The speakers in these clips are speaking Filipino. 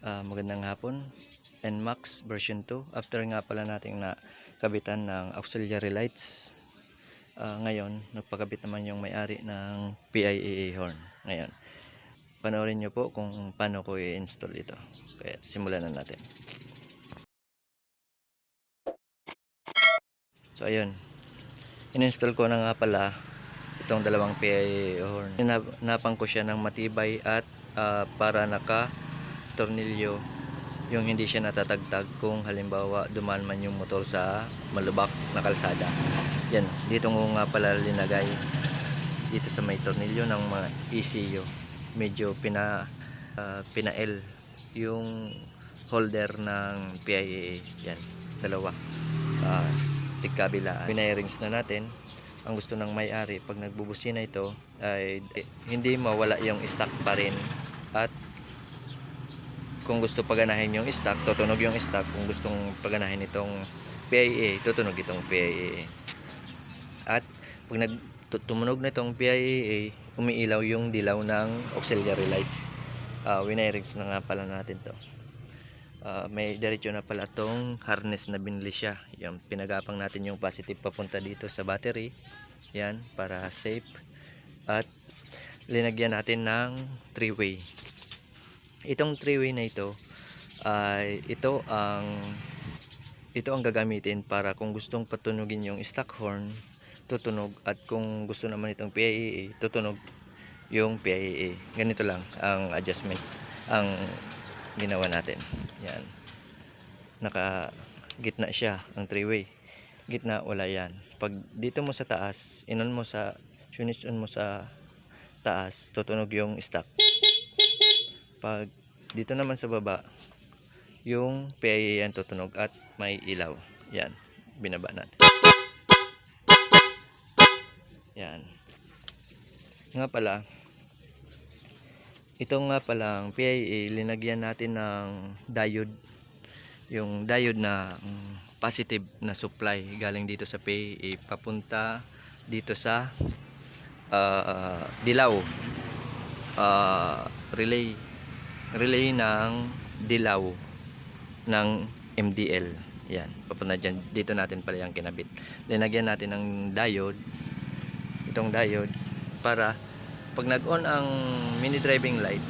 Ah, magandang hapon. NMAX version 2. After nga pala nating nakabitan ng auxiliary lights, ah, ngayon nagpakabit naman yung may-ari ng PIAA horn. Ngayon, panoorin nyo po kung paano ko i-install ito. Kaya simulan na natin. So ayun, in-install ko na nga pala itong dalawang PIA horn. Hinapan ko siya ng matibay at ah, para naka tornilyo yung hindi siya natatagtag kung halimbawa dumaan man yung motor sa malubak na kalsada. Yan, dito ko nga pala linagay dito sa may tornilyo ng mga ECU. Medyo pina ah, pina-L yung holder ng PIA. Yan, dalawa. Uh, tigkabilaan. Pinay-rings na natin. Ang gusto ng may-ari pag nagbubusina ito ay eh, hindi mawala yung stock pa rin at kung gusto paganahin yung stock, tutunog yung stock. Kung gustong paganahin itong PIA, tutunog itong PIA. At pag nag tu- tumunog na itong PIA, umiilaw yung dilaw ng auxiliary lights. Uh, winirings na nga pala natin to. Ah, may diretso na pala tong harness na binili siya. Yan, pinagapang natin yung positive papunta dito sa battery. Yan, para safe. At linagyan natin ng three-way. Itong three-way na ito ay ito ang ito ang gagamitin para kung gustong patunugin yung stock horn, tutunog at kung gusto naman itong PIA, tutunog yung PIA. Ganito lang ang adjustment ang ginawa natin. Yan. Naka gitna siya ang three-way. Gitna wala yan. Pag dito mo sa taas, inon mo sa tunis on mo sa taas, tutunog yung stock. Pag dito naman sa baba, yung PIA yan tutunog at may ilaw. Yan. Binaba natin. Yan. Nga pala, ito nga palang PIA, linagyan natin ng diode. Yung diode na mm, positive na supply galing dito sa PIA papunta dito sa ah, dilaw. Ah, relay. Relay ng dilaw ng MDL. Yan, papunta dyan. Dito natin pala yung kinabit. Linagyan natin ng diode. Itong diode para pag nag-on ang mini driving light,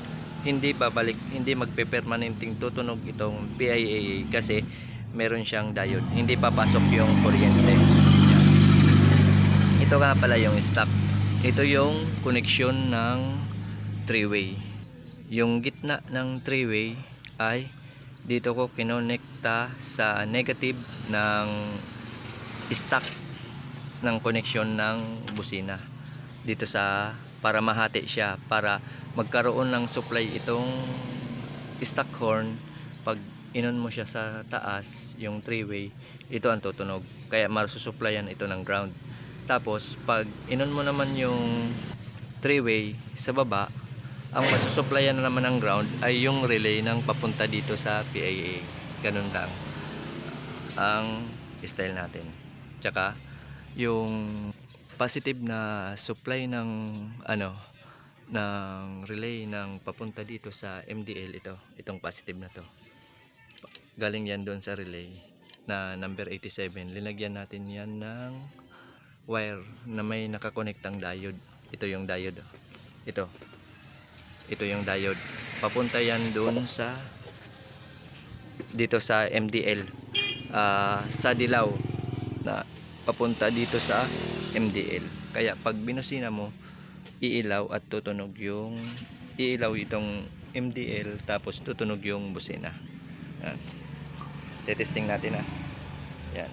hindi babalik, hindi magpe-permanenteng tutunog itong PIA kasi meron siyang diode. Hindi papasok yung kuryente. Ito nga pala yung stock. Ito yung connection ng three-way. Yung gitna ng three-way ay dito ko kinonekta sa negative ng stock ng connection ng busina dito sa para mahati siya para magkaroon ng supply itong stock horn. Pag inon mo siya sa taas yung three-way ito ang tutunog. Kaya masusuplayan ito ng ground. Tapos pag inon mo naman yung three-way sa baba ang masusuplayan na naman ng ground ay yung relay ng papunta dito sa PIA ganun lang. Ang style natin. Tsaka yung positive na supply ng ano ng relay ng papunta dito sa MDL ito itong positive na to. Galing yan doon sa relay na number 87 linagyan natin yan ng wire na may nakakonektang diode. Ito yung diode oh. ito ito yung diode papunta yan doon sa dito sa MDL ah, sa dilaw na papunta dito sa MDL. Kaya pag binusina mo, iilaw at tutunog yung iilaw itong MDL tapos tutunog yung busina. Yan. Tetesting natin ah. Yan.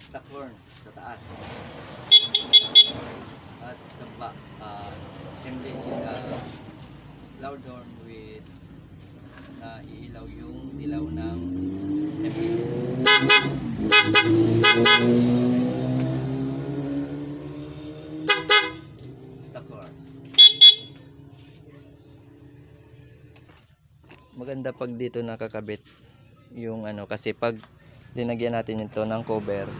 Stock horn sa taas. At sa baba, ah, MDL ah, loud horn with na iilaw yung dilaw ng MDL. Stop. Maganda pag dito nakakabit yung ano kasi pag linagyan natin ito ng cover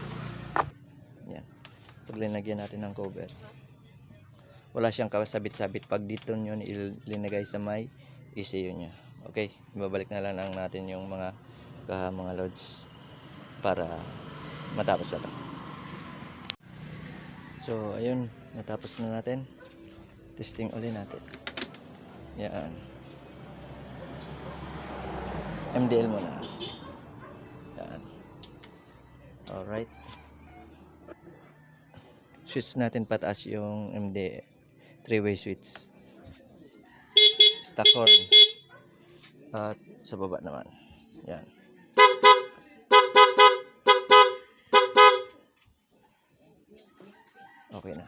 yan pag linagyan natin ng covers wala siyang kasabit-sabit pag dito nyo linagay sa may ECU nya Okay, babalik na lang ang natin yung mga kaha mga loads para matapos na to. So, ayun, natapos na natin. Testing uli natin. Yan. MDL muna. Yan. Alright. Switch natin pataas yung MD three-way switch. Stock horn. At sa baba naman. Yan. Okay na.